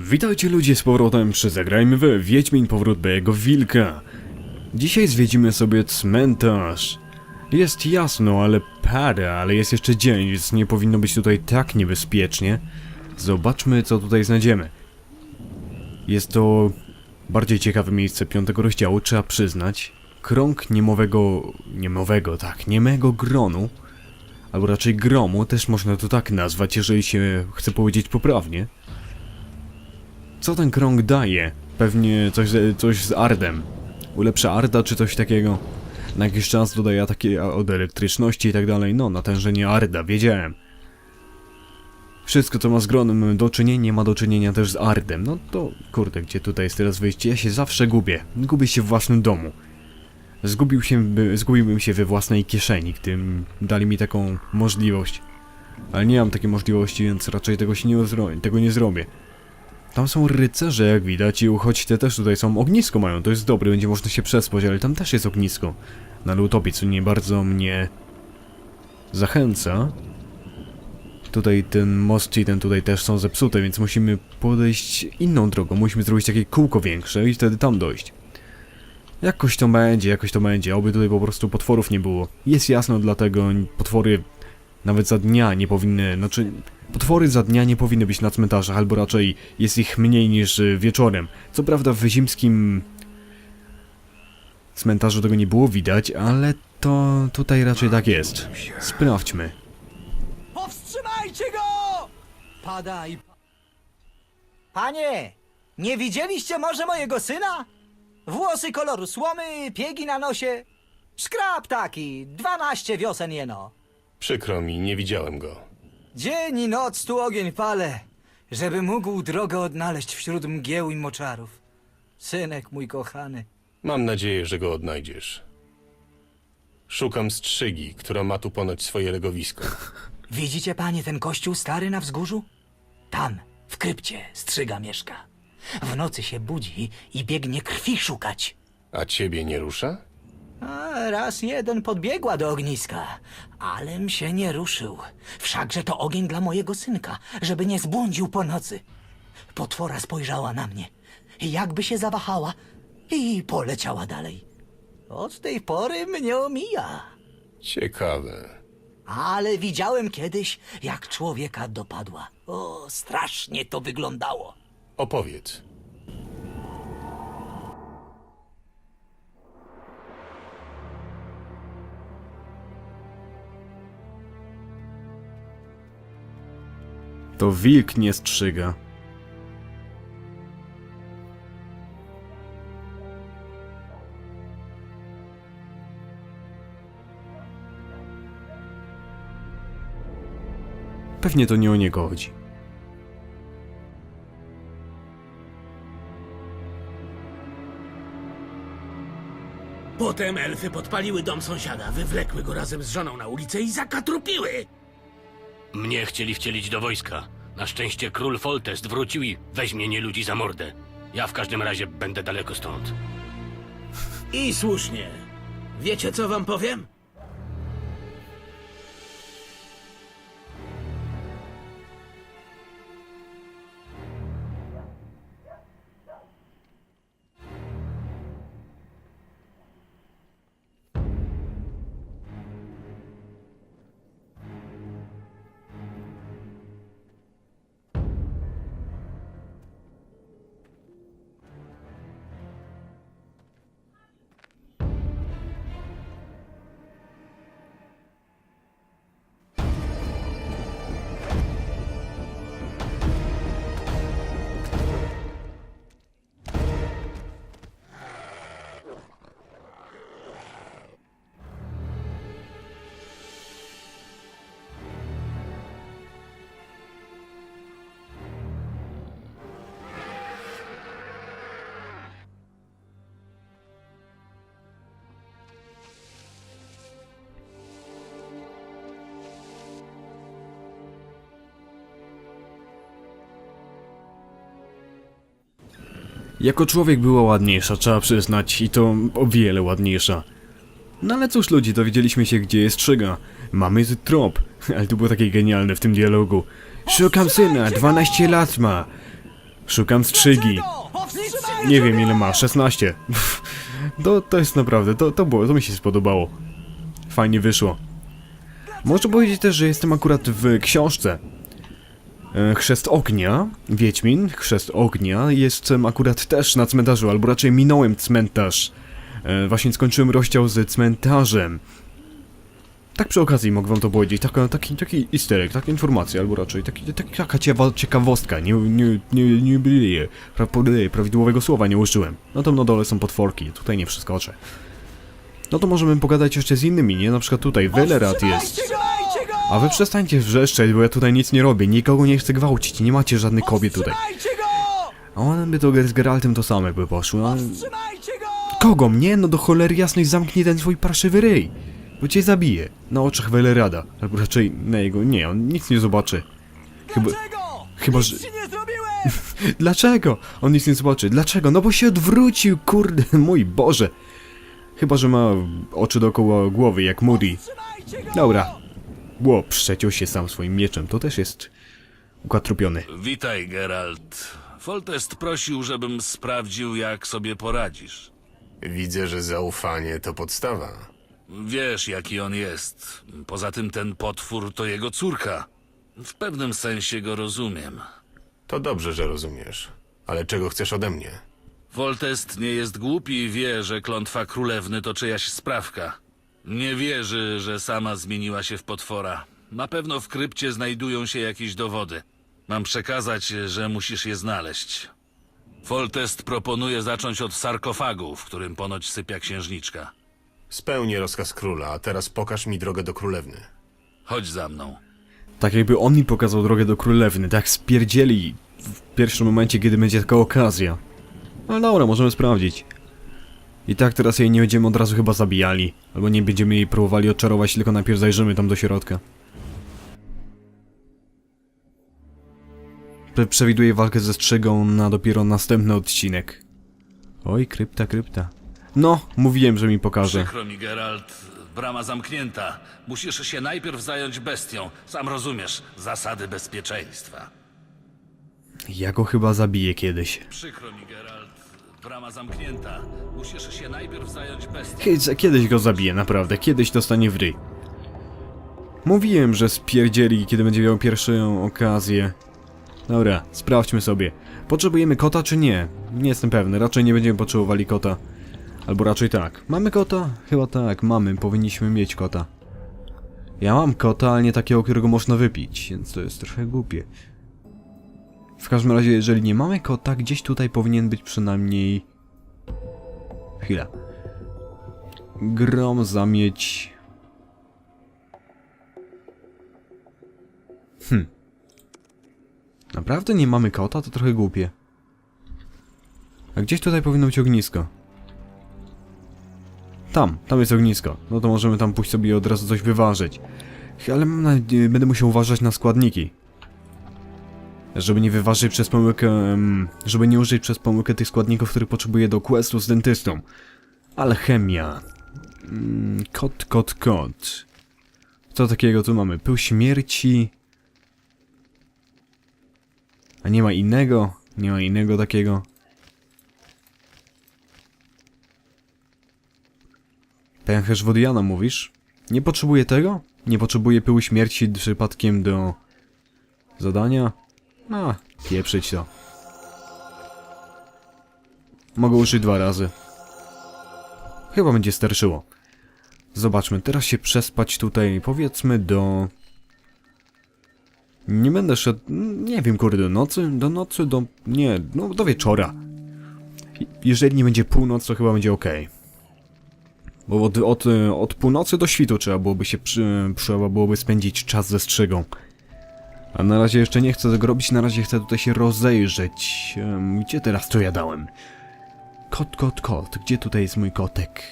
Witajcie ludzie z powrotem przy Zagrajmy we Wiedźmin Powrót Białego Wilka. Dzisiaj zwiedzimy sobie cmentarz. Jest jasno, ale pada, ale jest jeszcze dzień, więc nie powinno być tutaj tak niebezpiecznie. Zobaczmy, co tutaj znajdziemy. Jest to bardziej ciekawe miejsce piątego rozdziału, trzeba przyznać. Krąg niemowego... niemowego, tak, niemego gronu. Albo raczej gromu, też można to tak nazwać, jeżeli się chce powiedzieć poprawnie. Co ten krąg daje? Pewnie coś, coś z Ardem. Ulepsza Arda czy coś takiego? Na jakiś czas dodaje ataki od elektryczności i tak dalej. No, natężenie Arda, wiedziałem. Wszystko co ma z gronem do czynienia ma do czynienia też z Ardem. No to kurde, gdzie tutaj jest teraz wyjście? Ja się zawsze gubię. Gubię się w własnym domu. Zgubił się, by, zgubiłbym się we własnej kieszeni, gdybym dali mi taką możliwość. Ale nie mam takiej możliwości, więc raczej tego się nie tego nie zrobię. Tam są rycerze, jak widać, i uchodźcy też tutaj są. Ognisko mają, to jest dobre, będzie można się przespać, ale tam też jest ognisko. Utopii, co nie bardzo mnie zachęca. Tutaj ten most i ten tutaj też są zepsute, więc musimy podejść inną drogą. Musimy zrobić takie kółko większe i wtedy tam dojść. Jakoś to będzie, jakoś to będzie, oby tutaj po prostu potworów nie było. Jest jasno, dlatego potwory nawet za dnia nie powinny, znaczy potwory za dnia nie powinny być na cmentarzach, albo raczej jest ich mniej niż y, wieczorem. Co prawda w zimskim cmentarzu tego nie było widać, ale to tutaj raczej tak jest. Sprawdźmy. Powstrzymajcie go! Pada i... Panie, nie widzieliście może mojego syna? Włosy koloru słomy, piegi na nosie. Szkrab taki, dwanaście wiosen jeno. Przykro mi, nie widziałem go. Dzień i noc tu ogień palę, żeby mógł drogę odnaleźć wśród mgieł i moczarów. Synek mój kochany. Mam nadzieję, że go odnajdziesz. Szukam strzygi, która ma tu ponoć swoje legowisko. Widzicie panie ten kościół stary na wzgórzu? Tam, w krypcie, strzyga mieszka. W nocy się budzi i biegnie krwi szukać. A ciebie nie rusza? A raz jeden podbiegła do ogniska, alem się nie ruszył. Wszakże to ogień dla mojego synka, żeby nie zbłądził po nocy. Potwora spojrzała na mnie, jakby się zawahała i poleciała dalej. Od tej pory mnie omija. Ciekawe. Ale widziałem kiedyś, jak człowieka dopadła. O, strasznie to wyglądało. Opowiedz. To wilk nie strzyga. Pewnie to nie o niego chodzi. Potem elfy podpaliły dom sąsiada, wywlekły go razem z żoną na ulicę i zakatrupiły. Mnie chcieli wcielić do wojska. Na szczęście król Foltest wrócił i weźmie nie ludzi za mordę. Ja w każdym razie będę daleko stąd. I słusznie. Wiecie co wam powiem? Jako człowiek była ładniejsza, trzeba przyznać, i to o wiele ładniejsza. No ale cóż ludzie, dowiedzieliśmy się gdzie jest Szyga. Mamy trop, ale to było takie genialne w tym dialogu. Szukam syna, 12 lat ma. Szukam strzygi. Nie wiem ile ma, 16. To, to jest naprawdę, to, to było, to mi się spodobało. Fajnie wyszło. Można powiedzieć też, że jestem akurat w książce. E, Chrzest Ognia, Wiedźmin, Chrzest Ognia, jestem akurat też na cmentarzu, albo raczej minąłem cmentarz. E, Właśnie skończyłem rozdział z cmentarzem. Tak przy okazji mogę wam to powiedzieć, taka, taki, taki easter taka informacja, albo raczej taki, taki, taka ciekawostka, nie, nie, nie, nie, pra- prawidłowego słowa nie użyłem. No tam na dole są potworki, tutaj nie przeskoczę. No to możemy pogadać jeszcze z innymi, nie? Na przykład tutaj Velerat jest. A wy przestańcie wrzeszczeć, bo ja tutaj nic nie robię, nikogo nie chcę gwałcić, nie macie żadnych kobiet tutaj. A one by to z Geraltem to same by poszły, ale... Kogo mnie? No do cholery jasnej zamknij ten swój parszywy ryj. Bo cię zabije. Na oczach Welerada. Albo raczej na jego... Nie, on nic nie zobaczy. Chyba... Chyba, że... Dlaczego? On nic nie zobaczy. Dlaczego? No bo się odwrócił, kurde, mój Boże. Chyba, że ma oczy dookoła głowy, jak Moody. Dobra. Ło, przeciął się sam swoim mieczem. To też jest... Ukatrupiony. Witaj, Geralt. Foltest prosił, żebym sprawdził, jak sobie poradzisz. Widzę, że zaufanie to podstawa. Wiesz, jaki on jest. Poza tym ten potwór to jego córka. W pewnym sensie go rozumiem. To dobrze, że rozumiesz. Ale czego chcesz ode mnie? Foltest nie jest głupi i wie, że klątwa królewny to czyjaś sprawka. Nie wierzy, że sama zmieniła się w potwora. Na pewno w krypcie znajdują się jakieś dowody. Mam przekazać, że musisz je znaleźć. Foltest proponuje zacząć od sarkofagu, w którym ponoć sypia księżniczka. Spełnię rozkaz króla, a teraz pokaż mi drogę do królewny. Chodź za mną. Tak jakby on mi pokazał drogę do królewny, tak spierdzieli w pierwszym momencie, kiedy będzie taka okazja. Ale dobra, możemy sprawdzić. I tak teraz jej nie będziemy od razu chyba zabijali. Albo nie będziemy jej próbowali odczarować, tylko najpierw zajrzymy tam do środka. Przewiduję walkę ze strzegą na dopiero następny odcinek. Oj, krypta, krypta. No, mówiłem, że mi pokaże. Przykro mi, Geralt. Brama zamknięta. Musisz się najpierw zająć bestią. Sam rozumiesz zasady bezpieczeństwa. Ja go chyba zabiję kiedyś. Przykro mi, Geralt. Brama zamknięta. Musisz się najpierw zająć bestią. Kiedy- Kiedyś go zabiję, naprawdę. Kiedyś dostanie w ryj. Mówiłem, że spierdzieli, kiedy będzie miał pierwszą okazję. Dobra, sprawdźmy sobie. Potrzebujemy kota czy nie? Nie jestem pewny, raczej nie będziemy potrzebowali kota. Albo raczej tak. Mamy kota? Chyba tak, mamy, powinniśmy mieć kota. Ja mam kota, ale nie takiego, którego można wypić, więc to jest trochę głupie. W każdym razie, jeżeli nie mamy kota, gdzieś tutaj powinien być przynajmniej... Chwila. Grom, zamieć... Hm. Naprawdę nie mamy kota? To trochę głupie. A gdzieś tutaj powinno być ognisko. Tam, tam jest ognisko. No to możemy tam pójść sobie od razu coś wyważyć. Ale mam nadzieję, będę musiał uważać na składniki. Żeby nie wyważyć przez pomyłkę... Żeby nie użyć przez pomyłkę tych składników, których potrzebuję do questu z dentystą. Alchemia. Mm, kot, kot, kot. Co takiego tu mamy? Pył śmierci. A nie ma innego? Nie ma innego takiego? Pęcherz Wodiana mówisz? Nie potrzebuję tego? Nie potrzebuję pyłu śmierci przypadkiem do... Zadania? A, pieprzyć to. Mogę użyć dwa razy. Chyba będzie starszyło. Zobaczmy, teraz się przespać tutaj, powiedzmy do... Nie będę szedł, nie wiem kurde, do nocy? Do nocy, do... nie, no do wieczora. Jeżeli nie będzie północ, to chyba będzie ok. Bo od, od, od północy do świtu trzeba byłoby się przy, trzeba byłoby spędzić czas ze strzygą. A na razie jeszcze nie chcę tego robić, na razie chcę tutaj się rozejrzeć. Em, gdzie teraz to ja dałem? Kot, kot, kot. Gdzie tutaj jest mój kotek?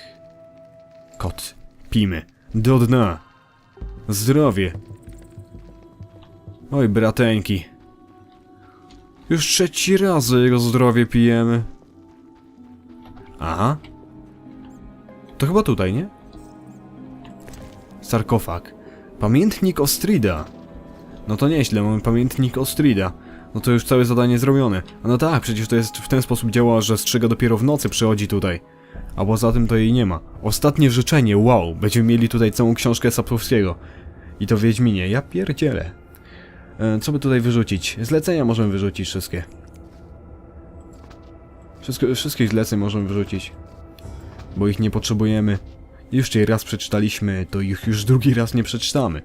Kot. Pijmy. Do dna. Zdrowie. Oj, brateńki. Już trzeci raz jego zdrowie pijemy. Aha. To chyba tutaj, nie? Sarkofag. Pamiętnik Ostrida. No to nieźle, mamy pamiętnik Ostrida. no to już całe zadanie zrobione. A no tak, przecież to jest w ten sposób działa, że strzyga dopiero w nocy przychodzi tutaj. A poza tym to jej nie ma. Ostatnie życzenie, wow, będziemy mieli tutaj całą książkę Sapkowskiego. I to Wiedźminie, ja pierdzielę. E, co by tutaj wyrzucić? Zlecenia możemy wyrzucić wszystkie. Wszystko, wszystkich zleceń możemy wyrzucić. Bo ich nie potrzebujemy. Już je raz przeczytaliśmy, to ich już drugi raz nie przeczytamy.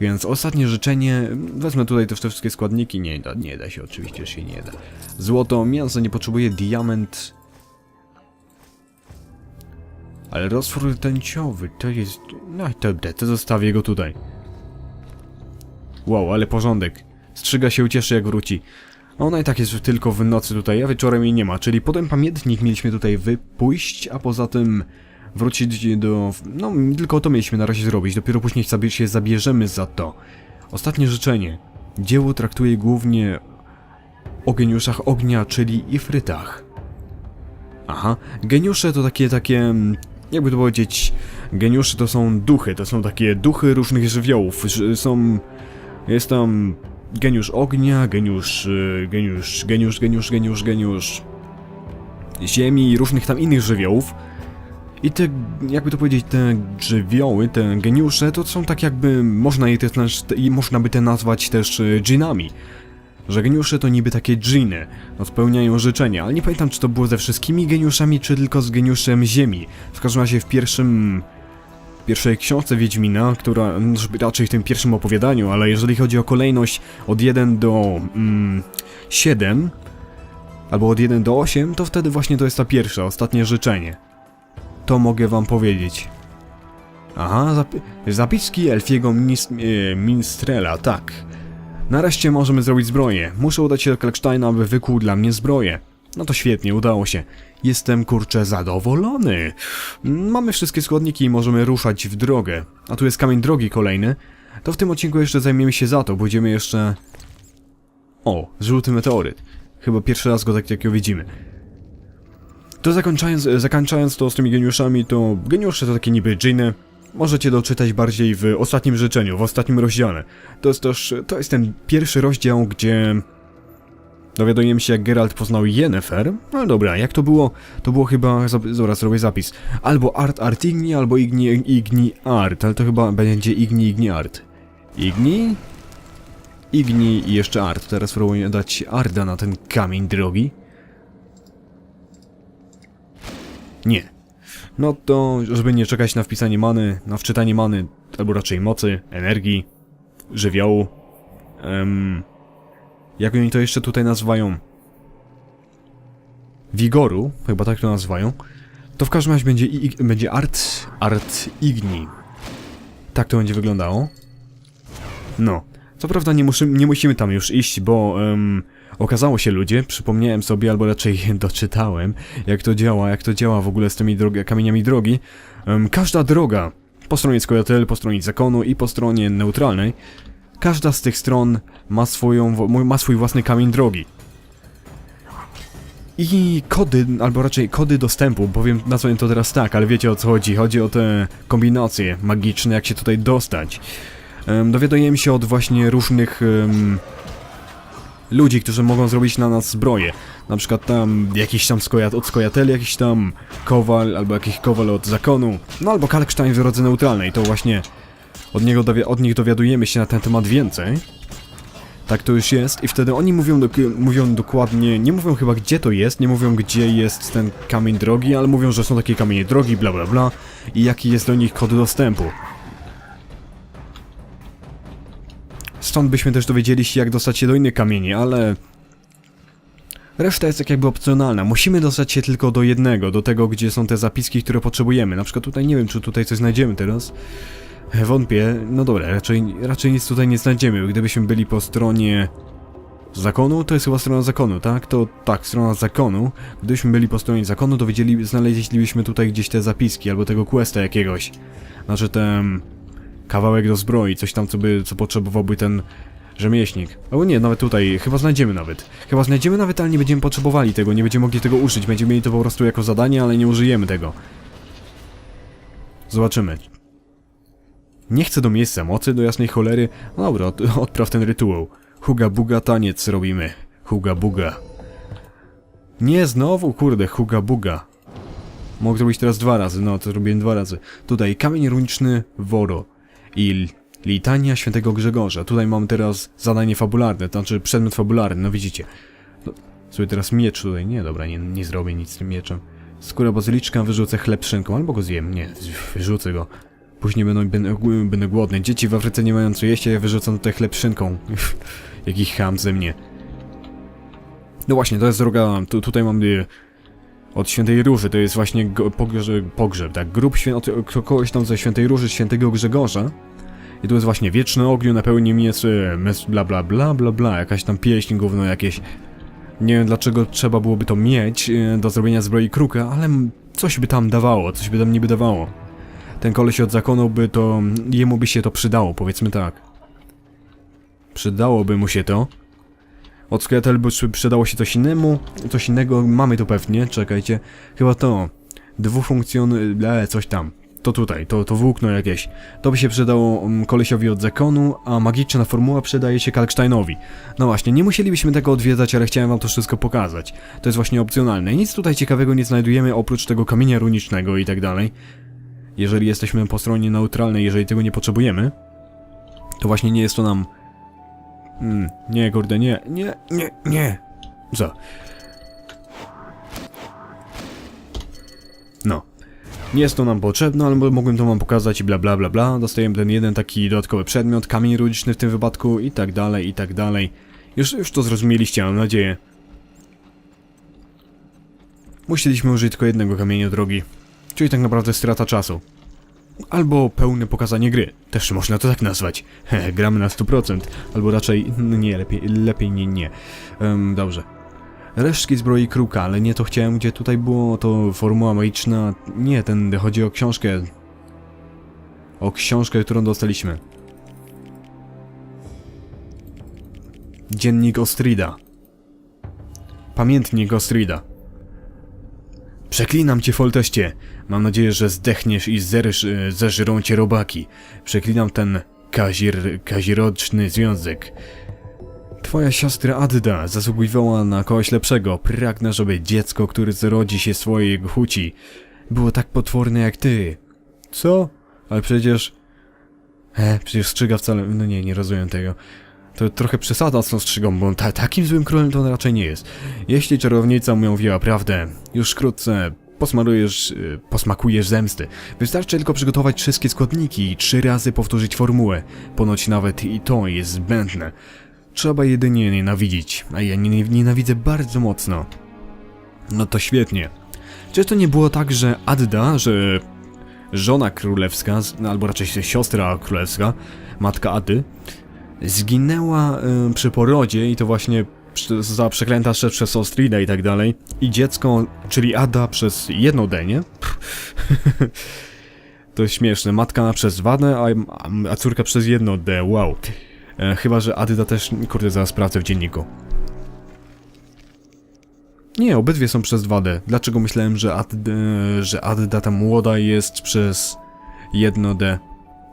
Więc ostatnie życzenie, wezmę tutaj te wszystkie składniki, nie da, nie da się, oczywiście się nie da. Złoto, mięso nie potrzebuje, diament... Ale roztwór tęciowy, to jest... No dobra, to zostawię go tutaj. Wow, ale porządek. Strzyga się ucieszy jak wróci. Ona i tak jest tylko w nocy tutaj, a wieczorem jej nie ma, czyli potem pamiętnik mieliśmy tutaj wypójść, a poza tym wrócić do... No, tylko to mieliśmy na razie zrobić, dopiero później się zabierzemy za to. Ostatnie życzenie. Dzieło traktuje głównie o geniuszach ognia, czyli ifrytach. Aha, geniusze to takie, takie... mm, Jakby to powiedzieć... Geniusze to są duchy, to są takie duchy różnych żywiołów, są... Jest tam geniusz ognia, geniusz, y, geniusz, geniusz, geniusz, geniusz, geniusz ziemi i różnych tam innych żywiołów. I te, jakby to powiedzieć, te żywioły, te geniusze, to są tak jakby, można je też, i można by te nazwać też y, dżinami. Że geniusze to niby takie dżiny, no spełniają życzenia, ale nie pamiętam czy to było ze wszystkimi geniuszami, czy tylko z geniuszem ziemi. W każdym razie w pierwszym pierwszej książce Wiedźmina, która no, raczej w tym pierwszym opowiadaniu, ale jeżeli chodzi o kolejność od 1 do mm, 7 albo od 1 do 8, to wtedy właśnie to jest ta pierwsza, ostatnie życzenie. To mogę wam powiedzieć. Aha, zapi zapiski Elfiego e, Minstrela, tak. Nareszcie możemy zrobić zbroję. Muszę udać się do Kalksteina, aby wykuł dla mnie zbroję. No to świetnie, udało się. Jestem kurczę zadowolony. Mamy wszystkie składniki i możemy ruszać w drogę. A tu jest kamień drogi kolejny. To w tym odcinku jeszcze zajmiemy się za to, będziemy jeszcze... O, żółty meteoryt. Chyba pierwszy raz go tak takiego widzimy. To zakończając, zakończając to z tymi geniuszami, to geniusze to takie niby dżiny. Możecie doczytać bardziej w ostatnim życzeniu, w ostatnim rozdziale. To jest też, to jest ten pierwszy rozdział, gdzie Dowiadujemy się, jak Geralt poznał Yennefer. No dobra, jak to było? To było chyba... Zaraz zrobię zapis. Albo Art Art Igni, albo Igni Igni Art, ale to chyba będzie Igni Igni Art. Igni? Igni i jeszcze Art. Teraz spróbuję dać Arda na ten kamień drogi. Nie. No to, żeby nie czekać na wpisanie many, na wczytanie many, albo raczej mocy, energii, żywiołu, em, jak oni to jeszcze tutaj nazywają? Wigoru, chyba tak to nazywają. To w każdym razie będzie, będzie Art, Art Igni. Tak to będzie wyglądało. No. Co prawda nie, nie musimy tam już iść, bo em, okazało się ludzie, przypomniałem sobie, albo raczej doczytałem, jak to działa, jak to działa w ogóle z tymi drogi, kamieniami drogi. Em, każda droga, po stronie Skojatel, po stronie zakonu i po stronie neutralnej, Każda z tych stron ma, swoją, wo- ma swój własny kamień drogi. I kody, albo raczej kody dostępu, powiem, nazwę to teraz tak, ale wiecie o co chodzi. Chodzi o te kombinacje magiczne, jak się tutaj dostać. Um, się od właśnie różnych em, ludzi, którzy mogą zrobić na nas zbroję. Na przykład tam jakiś tam skojat, od skojateli, jakiś tam kowal, albo jakiś kowal od zakonu, no albo Kalkstein w drodze neutralnej, to właśnie od, niego od nich dowiadujemy się na ten temat więcej. Tak to już jest i wtedy oni mówią, dok- mówią dokładnie, nie mówią chyba gdzie to jest, nie mówią gdzie jest ten kamień drogi, ale mówią, że są takie kamienie drogi, bla bla bla i jaki jest do nich kod dostępu. Stąd byśmy też dowiedzieli się jak dostać się do innych kamieni, ale... Reszta jest tak jakby opcjonalna. Musimy dostać się tylko do jednego, do tego gdzie są te zapiski, które potrzebujemy. Na przykład tutaj, nie wiem czy tutaj coś znajdziemy teraz. Wątpię. No dobra, raczej, raczej nic tutaj nie znajdziemy. Gdybyśmy byli po stronie zakonu, to jest chyba strona zakonu, tak? To tak, strona zakonu. Gdybyśmy byli po stronie zakonu, dowiedzieli, znaleźlibyśmy tutaj gdzieś te zapiski albo tego questa jakiegoś. Znaczy ten kawałek do zbroi, coś tam, co by, co potrzebowałby ten rzemieślnik. Albo nie, nawet tutaj, chyba znajdziemy nawet. Chyba znajdziemy nawet, ale nie będziemy potrzebowali tego, nie będziemy mogli tego użyć. Będziemy mieli to po prostu jako zadanie, ale nie użyjemy tego. Zobaczymy. Nie chcę do miejsca mocy, do jasnej cholery. No dobra, od, odpraw ten rytuał. Huga buga taniec robimy. Huga buga. Nie znowu, kurde, huga buga. Mogę zrobić teraz dwa razy, no to zrobiłem dwa razy. Tutaj kamień runiczny Woro i litania świętego Grzegorza. Tutaj mam teraz zadanie fabularne, to znaczy przedmiot fabularny, no widzicie. No, sobie teraz miecz tutaj, nie dobra, nie, nie zrobię nic z tym mieczem. Skóra bazyliczka, wyrzucę chleb szynką, albo go zjem, nie, wyrzucę go. Później będą, będę, będę głodny. Dzieci w Afryce nie mają co jeść, a ja wyrzucam tutaj chleb szynką. Jaki ham ze mnie. No właśnie, to jest droga, tu, tutaj mam y, od Świętej Róży, to jest właśnie pogrzeb, tak, grób świę, od, kogoś tam ze Świętej Róży, Świętego Grzegorza. I tu jest właśnie wieczny ogniu, napełni mnie y, mes, bla bla bla bla bla, jakaś tam pieśń gówno jakieś. Nie wiem dlaczego trzeba byłoby to mieć y, do zrobienia zbroi kruka, ale coś by tam dawało, coś by tam niby dawało. Ten koleś od zakonu by to, jemu by się to przydało, powiedzmy tak. Przydałoby mu się to. Od Skeletal by przy- przydało się coś innemu, coś innego mamy tu pewnie, czekajcie. Chyba to. Dwufunkcjon... E, coś tam. To tutaj, to, to włókno jakieś. To by się przydało mm, kolesiowi od zakonu, a magiczna formuła przydaje się Kalksteinowi. No właśnie, nie musielibyśmy tego odwiedzać, ale chciałem wam to wszystko pokazać. To jest właśnie opcjonalne. Nic tutaj ciekawego nie znajdujemy oprócz tego kamienia runicznego i tak dalej. Jeżeli jesteśmy po stronie neutralnej, jeżeli tego nie potrzebujemy, to właśnie nie jest to nam Mm, nie, kurde, nie, nie, nie, nie. Co? No. Nie jest to nam potrzebne, ale mogłem to wam pokazać i bla bla bla bla. Dostajemy ten jeden taki dodatkowy przedmiot, kamień runiczny w tym wypadku i tak dalej, i tak dalej. Już, już to zrozumieliście, mam nadzieję. Musieliśmy użyć tylko jednego kamienia drogi. Czyli tak naprawdę strata czasu. Albo pełne pokazanie gry. Też można to tak nazwać. Hehe, gramy na 100%. Albo raczej nie, lepiej, lepiej nie, nie. Em, dobrze. Resztki zbroi kruka, ale nie to chciałem, gdzie tutaj było to formuła magiczna. Nie, ten chodzi o książkę. O książkę, którą dostaliśmy. Dziennik Ostrida. Pamiętnik Ostrida. Przeklinam cię, Folteście. Mam nadzieję, że zdechniesz i zerż, e, zeżrą cię robaki. Przeklinam ten kazir, kaziroczny związek. Twoja siostra Adda zasługiwała na kogoś lepszego. Pragnę, żeby dziecko, które zrodzi się swojej chuci, było tak potworne jak ty. Co? Ale przecież... E, przecież strzyga wcale... No nie, nie rozumiem tego. To trochę przesada z tą strzygą, bo ta, takim złym królem to on raczej nie jest. Jeśli czarownica mówiła prawdę, już wkrótce posmarujesz, y, posmakujesz zemsty. Wystarczy tylko przygotować wszystkie składniki i trzy razy powtórzyć formułę. Ponoć nawet i to jest zbędne. Trzeba jedynie nienawidzić, a ja nie, nienawidzę bardzo mocno. No to świetnie. Czy to nie było tak, że Adda, że żona królewska, albo raczej siostra królewska, matka Ady, zginęła y, przy porodzie i to właśnie przy, za przeklęta szef przez Ostrida i tak dalej. I dziecko, czyli Ada przez jedną D, nie? to śmieszne. Matka przez wadę, a, a- a córka przez jedno D, wow. E, chyba, że Adyda też, kurde, zaraz sprawdzę w dzienniku. Nie, obydwie są przez 2D. Dlaczego myślałem, że, Ad, e, że Adda ta młoda jest przez jedno D?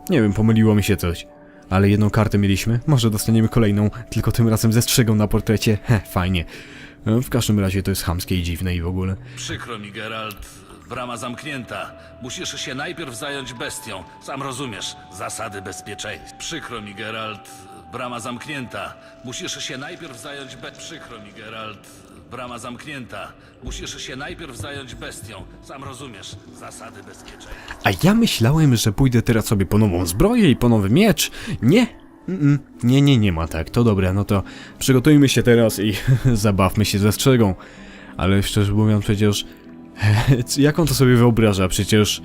Nie wiem, pomyliło mi się coś. Ale jedną kartę mieliśmy, może dostaniemy kolejną, tylko tym razem ze strzygą na portrecie. He, fajnie. E, W każdym razie to jest chamskie i dziwne i w ogóle. Przykro mi, Geralt. Brama zamknięta. Musisz się najpierw zająć bestią. Sam rozumiesz. Zasady bezpieczeństwa. Przykro mi, Geralt. Brama zamknięta. Musisz się najpierw zająć be... Przykro mi, Geralt. Brama zamknięta. Musisz się najpierw zająć bestią. Sam rozumiesz. Zasady bezpieczeństwa. A ja myślałem, że pójdę teraz sobie po nową zbroję i po nowy miecz. Nie. Mm-mm. Nie, nie, nie ma tak. To dobra, no to przygotujmy się teraz i zabawmy się ze strzegą. Ale szczerze mówiąc przecież... Jak on to sobie wyobraża? Przecież...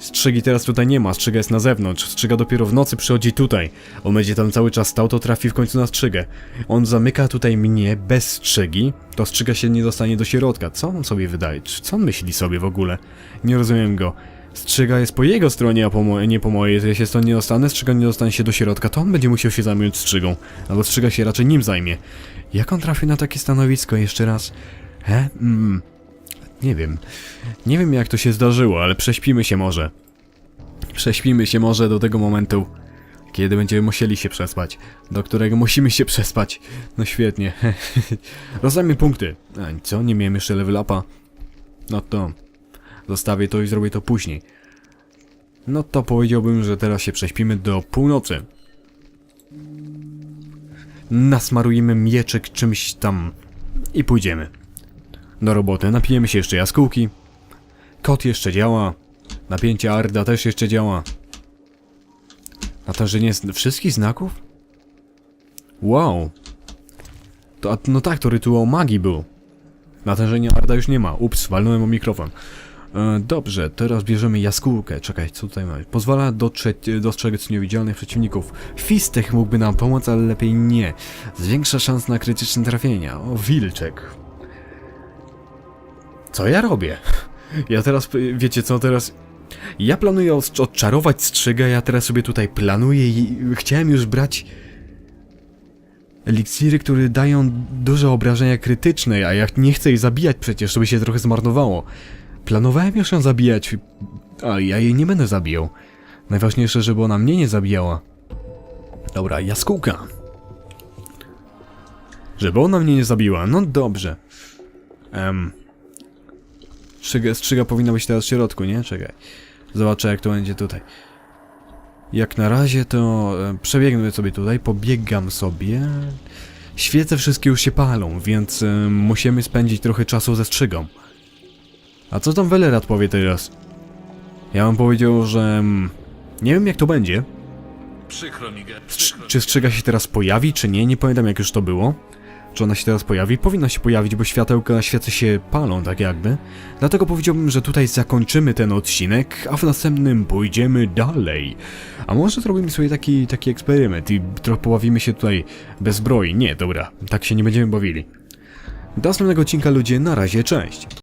Strzegi teraz tutaj nie ma, strzyga jest na zewnątrz. Strzyga dopiero w nocy przychodzi tutaj. On będzie tam cały czas stał, to trafi w końcu na strzygę. On zamyka tutaj mnie bez strzygi, to strzyga się nie dostanie do środka. Co on sobie wydaje? Co on myśli sobie w ogóle? Nie rozumiem go. Strzyga jest po jego stronie, a po nie po mojej. Jeżeli się stąd nie dostanę, strzyga nie dostanie się do środka, to on będzie musiał się zająć strzygą. Albo strzyga się raczej nim zajmie. Jak on trafi na takie stanowisko jeszcze raz? He? Mm. Nie wiem. Nie wiem jak to się zdarzyło, ale prześpimy się może. Prześpimy się może do tego momentu, Kiedy będziemy musieli się przespać? Do którego musimy się przespać? No świetnie. Rozdajmy punkty. A, co? Nie miałem jeszcze level upa? No to... Zostawię to i zrobię to później. No to powiedziałbym, że teraz się prześpimy do północy. Nasmarujemy mieczek czymś tam i pójdziemy. Do roboty. Napijemy się jeszcze jaskółki. Kot jeszcze działa. Napięcie Arda też jeszcze działa. Natężenie wszystkich znaków? Wow. To, no tak, to rytuał magii był. Natężenia Arda już nie ma. Ups, walnąłem o mikrofon. E, dobrze, teraz bierzemy jaskółkę. Czekaj, co tutaj mamy? Pozwala dostrzec niewidzialnych przeciwników. Fistek mógłby nam pomóc, ale lepiej nie. Zwiększa szans na krytyczne trafienia. O, wilczek. Co ja robię? Ja teraz, wiecie co, teraz... Ja planuję odczarować strzyga, ja teraz sobie tutaj planuję i chciałem już brać... Eliksiry, które dają duże obrażenia krytyczne, a ja nie chcę jej zabijać przecież, to by się trochę zmarnowało. Planowałem już ją zabijać, ale ja jej nie będę zabijał. Najważniejsze, żeby ona mnie nie zabijała. Dobra, jaskółka. Żeby ona mnie nie zabiła, no dobrze. Em... Strzyga, strzyga powinna być teraz w środku, nie? Czekaj. Zobaczę jak to będzie tutaj. Jak na razie to e, przebiegnę sobie tutaj, pobiegam sobie. Świece wszystkie już się palą, więc e, musimy spędzić trochę czasu ze strzygą. A co tam Welerat powie teraz? Ja bym powiedział, że... mm, Nie wiem jak to będzie. Przykro mi, czy strzyga się teraz pojawi, czy nie? Nie pamiętam jak już to było. Czy ona się teraz pojawi? Powinna się pojawić, bo światełka na świece się palą, tak jakby. Dlatego powiedziałbym, że tutaj zakończymy ten odcinek, a w następnym pójdziemy dalej. A może zrobimy sobie taki, taki eksperyment i trochę pobawimy się tutaj bez zbroi? Nie, dobra, tak się nie będziemy bawili. Do następnego odcinka ludzie, na razie, cześć.